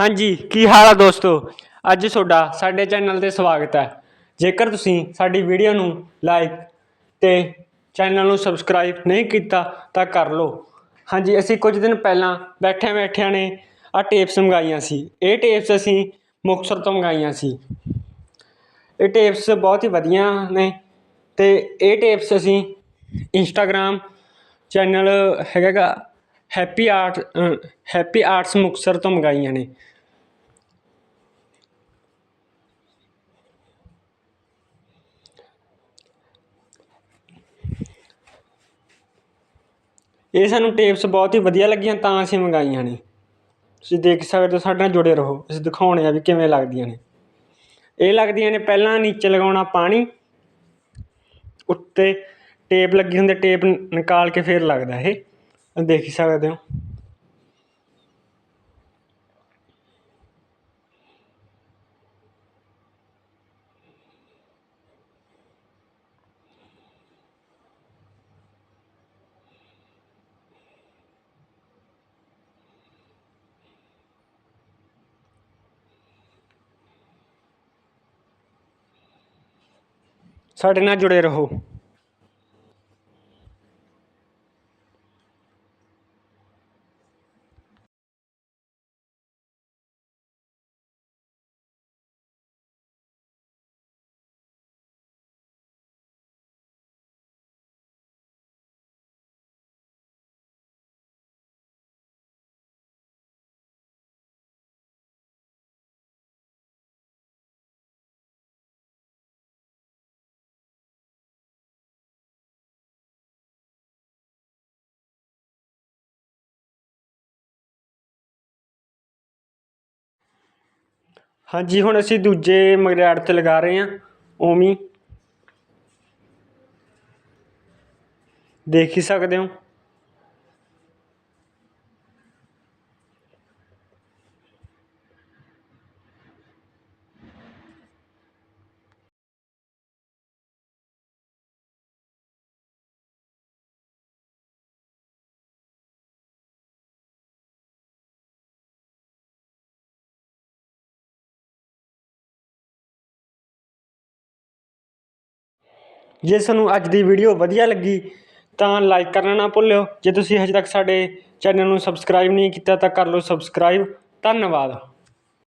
ਹਾਂਜੀ, ਕੀ ਹਾਲ ਆ ਦੋਸਤੋ? ਅੱਜ ਤੁਹਾਡਾ ਸਾਡੇ ਚੈਨਲ ਤੇ ਸਵਾਗਤ ਹੈ। ਜੇਕਰ ਤੁਸੀਂ ਸਾਡੀ ਵੀਡੀਓ ਨੂੰ ਲਾਈਕ ਤੇ ਚੈਨਲ ਨੂੰ ਸਬਸਕ੍ਰਾਈਬ ਨਹੀਂ ਕੀਤਾ, ਤਾਂ ਕਰ ਲਓ। ਹਾਂਜੀ, ਅਸੀਂ ਕੁਝ ਦਿਨ ਪਹਿਲਾਂ ਬੈਠਿਆਂ ਬੈਠਿਆਂ ਨੇ ਆ ਟੇਪਸ ਮੰਗਾਈਆਂ ਸੀ। ਇਹ ਟੇਪਸ ਅਸੀਂ ਮੁਕਤਸਰ ਤੋਂ ਮੰਗਾਈਆਂ ਸੀ। ਇਹ ਟੇਪਸ ਬਹੁਤ ਹੀ ਵਧੀਆ ਨੇ ਤੇ ਇਹ ਟੇਪਸ ਅਸੀਂ ਇੰਸਟਾਗ੍ਰਾਮ ਚੈਨਲ ਹੈਗਾ happy art happy arts Muktsar ਤੋਂ ਮੰਗਾਈਆਂ ਨੇ। ਇਹ ਸਾਨੂੰ ਟੇਪਸ ਬਹੁਤ ਹੀ ਵਧੀਆ ਲੱਗੀਆਂ, ਤਾਂ ਅਸੀਂ ਮੰਗਾਈਆਂ ਨੇ। ਤੁਸੀਂ ਦੇਖ ਸਕਦੇ ਹੋ, ਸਾਡੇ ਨਾਲ ਜੁੜੇ ਰਹੋ। ਅਸੀਂ ਦਿਖਾਉਣੇ ਆ ਵੀ ਕਿਵੇਂ ਲੱਗਦੀਆਂ ਨੇ। ਇਹ ਲੱਗਦੀਆਂ ਨੇ ਪਹਿਲਾਂ ਨੀਚੇ ਲਗਾਉਣਾ ਪਾਣੀ, ਉੱਤੇ ਟੇਪ ਲੱਗੀ ਹੁੰਦੀ ਟੇਪ ਨਿਕਾਲ ਕੇ ਫਿਰ ਲੱਗਦਾ ਇਹ। ਦੇਖ ਹੀ ਸਕਦੇ ਹੋ ਸਾਡੇ ਨਾਲ ਜੁੜੇ ਰਹੋ ਹਾਂਜੀ, ਹੁਣ ਅਸੀਂ ਦੂਜੇ ਮਗਰਿਆੜ ਤੇ ਲਗਾ ਰਹੇ ਹਾਂ ਉਵੇਂ ਹੀ ਦੇਖ ਹੀ ਸਕਦੇ ਹੋ। ਜੇ ਤੁਹਾਨੂੰ ਅੱਜ ਦੀ ਵੀਡੀਓ ਵਧੀਆ ਲੱਗੀ ਤਾਂ ਲਾਈਕ ਕਰਨਾ ਨਾ ਭੁੱਲਿਓ। ਜੇ ਤੁਸੀਂ ਹਜੇ ਤੱਕ ਸਾਡੇ ਚੈਨਲ ਨੂੰ ਸਬਸਕ੍ਰਾਈਬ ਨਹੀਂ ਕੀਤਾ ਤਾਂ ਕਰ ਲਓ ਸਬਸਕ੍ਰਾਈਬ। ਧੰਨਵਾਦ।